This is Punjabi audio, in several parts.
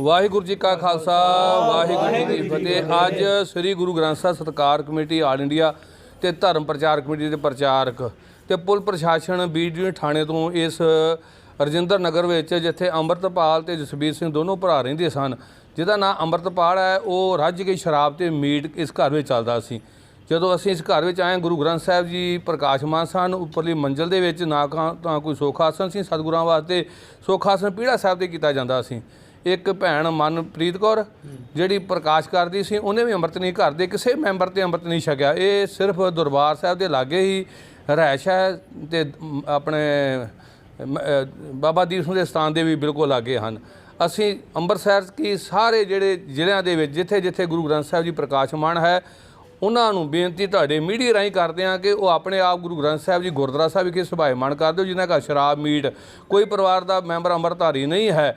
ਵਾਹਿਗੁਰੂ ਜੀ ਕਾ ਖਾਲਸਾ, ਵਾਹਿਗੁਰੂ ਜੀ ਕੀ ਫਤਿਹ। ਅੱਜ ਸ੍ਰੀ ਗੁਰੂ ਗ੍ਰੰਥ ਸਾਹਿਬ ਸਤਕਾਰ ਕਮੇਟੀ ਆਲ ਇੰਡੀਆ ਤੇ ਧਰਮ ਪ੍ਰਚਾਰ ਕਮੇਟੀ ਦੇ ਪ੍ਰਚਾਰਕ ਤੇ ਪੁਲ ਪ੍ਰਸ਼ਾਸਨ ਬੀਡੀਓ ਥਾਣੇ ਤੋਂ ਇਸ ਰਜਿੰਦਰ ਨਗਰ ਵਿੱਚ, ਜਿੱਥੇ ਅੰਮ੍ਰਿਤਪਾਲ ਤੇ ਜਸਬੀਰ ਸਿੰਘ ਦੋਨੋਂ ਭਰਾ ਰਹਿੰਦੇ ਸਨ, ਜਿਹਦਾ ਨਾਂ ਅੰਮ੍ਰਿਤਪਾਲ ਹੈ, ਉਹ ਰੱਜ ਕੇ ਸ਼ਰਾਬ ਤੇ ਮੀਟ ਇਸ ਘਰ ਵਿੱਚ ਚੱਲਦਾ ਸੀ। ਜਦੋਂ ਅਸੀਂ ਇਸ ਘਰ ਵਿੱਚ ਆਏ, ਗੁਰੂ ਗ੍ਰੰਥ ਸਾਹਿਬ ਜੀ ਪ੍ਰਕਾਸ਼ਮਾਨ ਸਨ, ਉੱਪਰਲੀ ਮੰਜ਼ਲ ਦੇ ਵਿੱਚ ਨਾ ਕਾ- ਤਾਂ ਕੋਈ ਸੁਖਾਸਨ ਸੀ, ਸਤਿਗੁਰਾਂ ਵਾਸਤੇ ਸੁਖਾਸਨ ਪੀੜਾ ਸਾਹਿਬ ਤੇ ਕੀਤਾ ਜਾਂਦਾ ਸੀ। ਇੱਕ ਭੈਣ ਮਨਪ੍ਰੀਤ ਕੌਰ, ਜਿਹੜੀ ਪ੍ਰਕਾਸ਼ ਕਰਦੀ ਸੀ, ਉਹਨੇ ਵੀ ਅੰਮ੍ਰਿਤ ਨਹੀਂ ਘਰ ਕਿਸੇ ਮੈਂਬਰ ਤੇ ਅੰਮ੍ਰਿਤ ਨਹੀਂ ਛਕਿਆ। ਇਹ ਸਿਰਫ ਦਰਬਾਰ ਸਾਹਿਬ ਦੇ ਲਾਗੇ ਹੀ ਰਹਿਸ਼ ਹੈ ਤੇ ਆਪਣੇ ਬਾਬਾ ਦੀਪ ਸਿੰਘ ਦੇ ਸਥਾਨ ਦੇ ਵੀ ਬਿਲਕੁਲ ਲਾਗੇ ਹਨ। ਅਸੀਂ ਅੰਮ੍ਰਿਤਸਰ ਕੀ ਸਾਰੇ ਜਿਹੜੇ ਜ਼ਿਲ੍ਹਿਆਂ ਦੇ ਵਿੱਚ ਜਿੱਥੇ ਜਿੱਥੇ ਗੁਰੂ ਗ੍ਰੰਥ ਸਾਹਿਬ ਜੀ ਪ੍ਰਕਾਸ਼ਮਾਨ ਹੈ, ਉਹਨਾਂ ਨੂੰ ਬੇਨਤੀ ਤੁਹਾਡੇ ਮੀਡੀਆ ਰਾਹੀਂ ਕਰਦੇ ਆ ਕਿ ਉਹ ਆਪਣੇ ਆਪ ਗੁਰੂ ਗ੍ਰੰਥ ਸਾਹਿਬ ਜੀ ਗੁਰਦੁਆਰਾ ਸਾਹਿਬ ਵਿਖੇ ਸੁਭਾਏ ਮਾਨ ਕਰ ਦਿਓ, ਜਿਨ੍ਹਾਂ ਦਾ ਸ਼ਰਾਬ, ਮੀਟ, ਕੋਈ ਪਰਿਵਾਰ ਦਾ ਮੈਂਬਰ ਅੰਮ੍ਰਿਤਧਾਰੀ ਨਹੀਂ ਹੈ।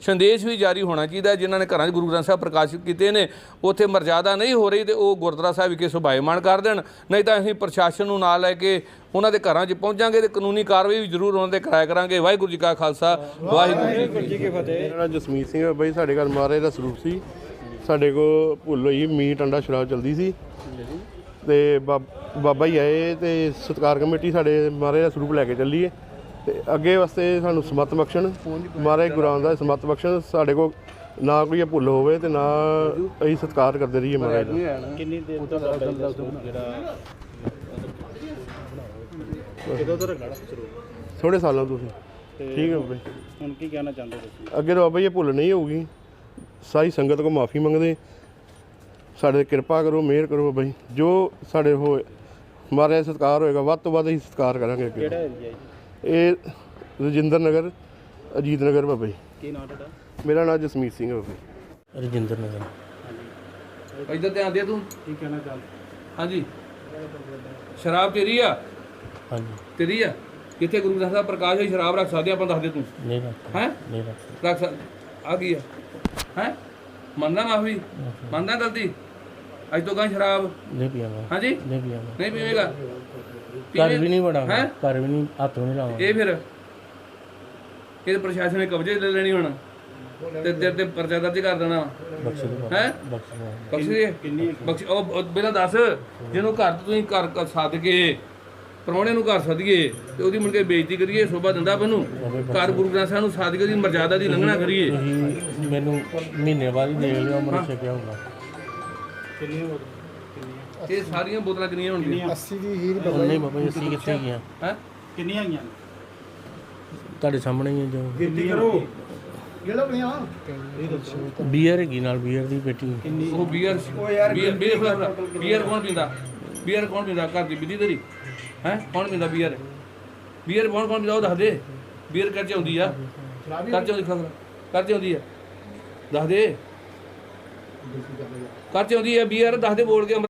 ਸੰਦੇਸ਼ ਵੀ ਜਾਰੀ ਹੋਣਾ ਚਾਹੀਦਾ ਜਿਨ੍ਹਾਂ ਨੇ ਘਰਾਂ 'ਚ ਗੁਰੂ ਗ੍ਰੰਥ ਸਾਹਿਬ ਪ੍ਰਕਾਸ਼ਿਤ ਕੀਤੇ ਨੇ। ਉੱਥੇ ਮਰਜ਼ਾਦਾ ਨਹੀਂ ਹੋ ਰਹੀ ਤੇ ਉਹ ਗੁਰਦੁਆਰਾ ਸਾਹਿਬ ਵਿਖੇ ਸੁਭਾਇਮਾਨ ਕਰ ਦੇਣ। ਨਹੀਂ ਤਾਂ ਅਸੀਂ ਪ੍ਰਸ਼ਾਸਨ ਨੂੰ ਨਾਲ ਲੈ ਕੇ ਉਹਨਾਂ ਦੇ ਘਰਾਂ 'ਚ ਪਹੁੰਚਾਂਗੇ ਤੇ ਕਾਨੂੰਨੀ ਕਾਰਵਾਈ ਵੀ ਜ਼ਰੂਰ ਉਹਨਾਂ ਦੇ ਕਰਾਇਆ ਕਰਾਂਗੇ। ਵਾਹਿਗੁਰੂ ਜੀ ਕਾ ਖਾਲਸਾ, ਵਾਹਿਗੁਰੂ ਜੀ ਕੀ ਫਤਿਹ। ਮੇਰਾ ਜਸਮੀਤ ਸਿੰਘ ਹੈ ਬਾਈ, ਸਾਡੇ ਘਰ ਮਹਾਰਾਜ ਦਾ ਸਰੂਪ ਸੀ। ਸਾਡੇ ਕੋਲ ਭੁੱਲ ਹੋਈ ਮੀਟ, ਅੰਡਾ, ਸ਼ਰਾਬ ਚਲਦੀ ਸੀ। ਤੇ ਬਾਬ- ਬਾਬਾ ਹੀ ਆਏ ਤੇ ਸਤਕਾਰ ਕਮੇਟੀ ਸਾਡੇ ਮਹਾਰਾਜ ਦਾ ਸਰੂਪ ਲੈ ਕੇ ਚੱਲੀ ਹੈ ਤੇ ਅੱਗੇ ਵਾਸਤੇ ਸਾਨੂੰ ਸਮਤ ਬਖਸ਼ਣ। ਮਹਾਰਾਜ ਗੁਰਾਂ ਦਾ ਸਮਤ ਬਖਸ਼ਣ। ਸਾਡੇ ਕੋ ਨਾ ਕੋਈ ਇਹ ਭੁੱਲ ਹੋਵੇ ਤੇ ਨਾ ਅਸੀਂ ਸਤਕਾਰ ਕਰਦੇ ਰਹੀਏ ਮਹਾਰਾਜ ਦਾ। ਕਿੰਨੀ ਦੇਰ ਤੋਂ ਜਿਹੜਾ ਕਿਦੋਂ ਥੋੜੇ ਸਾਲਾਂ ਤੋਂ ਤੁਸੀਂ ਠੀਕ ਹੈ ਬਾਬਾ। ਜੀ ਹੁਣ ਕੀ ਕਹਿਣਾ ਚਾਹੁੰਦੇ ਤੁਸੀਂ? ਅੱਗੇ ਤੋਂ ਬਾਬਾ ਜੀ ਇਹ ਭੁੱਲ ਨਹੀਂ ਹੋਊਗੀ। ਸਾਰੀ ਸੰਗਤ ਕੋ ਮਾਫੀ ਮੰਗਦੇ। ਸਾਡੇ ਤੇ ਕਿਰਪਾ ਕਰੋ ਮਿਹਰ ਕਰੋ ਬਾਬਾ ਜੀ। ਜੋ ਸਾਡੇ ਹੋਏ ਮਾਰੇ ਸਤਕਾਰ ਹੋਏਗਾ ਵੱਧ ਤੋਂ ਵੱਧ ਅਸੀਂ ਸਤਕਾਰ ਕਰਾਂਗੇ ਅੱਗੇ। ਕਿਹੜਾ ਏਰੀਆ ਜੀ? ਇਹ ਰਜਿੰਦਰ ਨਗਰ ਅਜੀਤ ਨਗਰ ਬਾਬਾ ਜੀ। ਕੀ ਨਾਮ ਤੁਹਾਡਾ? ਮੇਰਾ ਨਾਮ ਜਸਮੀਤ ਸਿੰਘ ਹੈ ਬਾਬਾ ਜੀ। ਰਜਿੰਦਰ ਨਗਰ। ਇੱਧਰ ਧਿਆਨ ਦੇ ਤੂੰ? ਕੀ ਕਹਿਣਾ ਚਾਹੁੰਦੇ? ਹਾਂਜੀ। ਸ਼ਰਾਬ ਤੇਰੀ ਆ? ਹਾਂਜੀ। ਤੇਰੀ ਆ? ਕਿੱਥੇ ਗੁਰੂ ਗ੍ਰੰਥ ਸਾਹਿਬ ਪ੍ਰਕਾਸ਼ ਹੋਈ ਸ਼ਰਾਬ ਰੱਖ ਸਕਦੇ ਆਪਾਂ ਦੱਸ ਦੇ ਤੂੰ। ਨਹੀਂ ਰੱਖ ਹੈ? ਨਹੀਂ ਰੱਖ ਰੱਖ ਸਕ ਆ ਗਈ ਆ? ਹੈ? ਮੰਨਦਾ ਮਾਫੀ? ਮੰਨਦਾ ਗਲਤੀ? ਅੱਜ ਤੋਂ ਗਾਂ ਸ਼ਰਾਬ। ਨਹੀਂ ਪੀਵਾਂਗਾ। ਹਾਂਜੀ? ਨਹੀਂ ਪੀਵਾਂਗਾ। ਨਹੀਂ ਪੀਵੇਗਾ? ਘਰ ਵੀ ਨਹੀਂ ਬੜਾ ਹੈਂ? ਘਰ ਵੀ ਨਹੀਂ ਹੱਥ ਨਹੀਂ ਲਾਵਾਂਗਾ। ਇਹ ਫਿਰ ਇਹ ਪ੍ਰਸ਼ਾਸਨ ਨੇ ਕਬਜ਼ੇ 'ਚ ਲੈ ਲੈਣੀ ਹੁਣ। ਤੇ ਤੇਰੇ ਤੇ ਪਰਚਾ ਦਰਜ ਕਰ ਦੇਣਾ। ਬਖਸ਼ ਦੇ ਹੈ? ਬਖਸ਼ ਦੇ ਬਖਸ਼ ਦੇ ਬਖਸ਼ ਉਹ ਉਹ ਪਹਿਲਾਂ ਦੱਸ ਜਿਹਨੂੰ ਘਰ ਤੋਂ ਤੁਸੀਂ ਘਰ ਘਰ ਸੱਦ ਕੇ ਪ੍ਰਾਹੁਣੇ ਨੂੰ ਘਰ ਸੱਦੀਏ ਤੇ ਉਹਦੀ ਮੁੜ ਕੇ ਬੇਇੱਜ਼ਤੀ ਕਰੀਏ ਸੋਭਾ ਦਿੰਦਾ ਬਨੂੰ ਘਰ ਗੁਰੂ ਗ੍ਰੰਥ ਸਾਹਿਬ ਨੂੰ ਸੱਦ ਕੇ ਉਹਦੀ ਮਰਜ਼ਾਦਾ ਦੀ ਲੰਘਣਾ ਕਰੀਏ। ਤੁਸੀਂ ਮੈਨੂੰ ਮਹੀਨੇ ਬਾਅਦ ਹੀ ਦੇ ਲਿਓ ਮਰ ਛਕਿਆ ਹੋਊਗਾ ਇਹ ਸਾਰੀਆਂ ਬੋਤਲਾਂ ਕਿੰਨੀਆਂ ਹੋਣਗੀਆਂ? ਉਹ ਨਹੀਂ ਬਾਬਾ ਜੀ ਅਸੀਂ ਕਿੱਥੇ ਗਿਆ ਹੈ? ਕਿੰਨੀਆਂ ਆਈਆਂ? ਤੁਹਾਡੇ ਸਾਹਮਣੇ ਹੀ ਹੈ ਜੋ। ਗਿਣਤੀ ਕਰੋ। ਬੀਅਰ ਹੈਗੀ ਨਾਲ ਬੀਅਰ ਦੀ ਪੇਟੀ। ਉਹ ਬੀਅਰ ਬੀਅਰ ਬੀਅਰ ਬੀਅਰ ਕੌਣ ਪੀਂਦਾ? ਬੀਅਰ ਕੌਣ ਪੀਂਦਾ? ਘਰ ਦੀ ਬਿੱਦੀ ਤੇਰੀ? ਹੈ? ਕੌਣ ਪੀਂਦਾ ਬੀਅਰ? ਬੀਅਰ ਕੌਣ ਕੌਣ ਪੀਂਦਾ? ਉਹ ਦੱਸ ਦੇ। ਬੀਅਰ ਕਰ ਚ ਆਉਂਦੀ ਆ। ਕਰ ਚ ਆਉਂਦੀ ਖਬਰ ਕਰ ਚ ਆਉਂਦੀ ਆ। ਦੱਸ ਦੇ। ਕਰ ਚ ਆਉਂਦੀ ਆ ਬੀਅਰ ਦੱਸ ਦੇ ਬੋਲ ਕੇ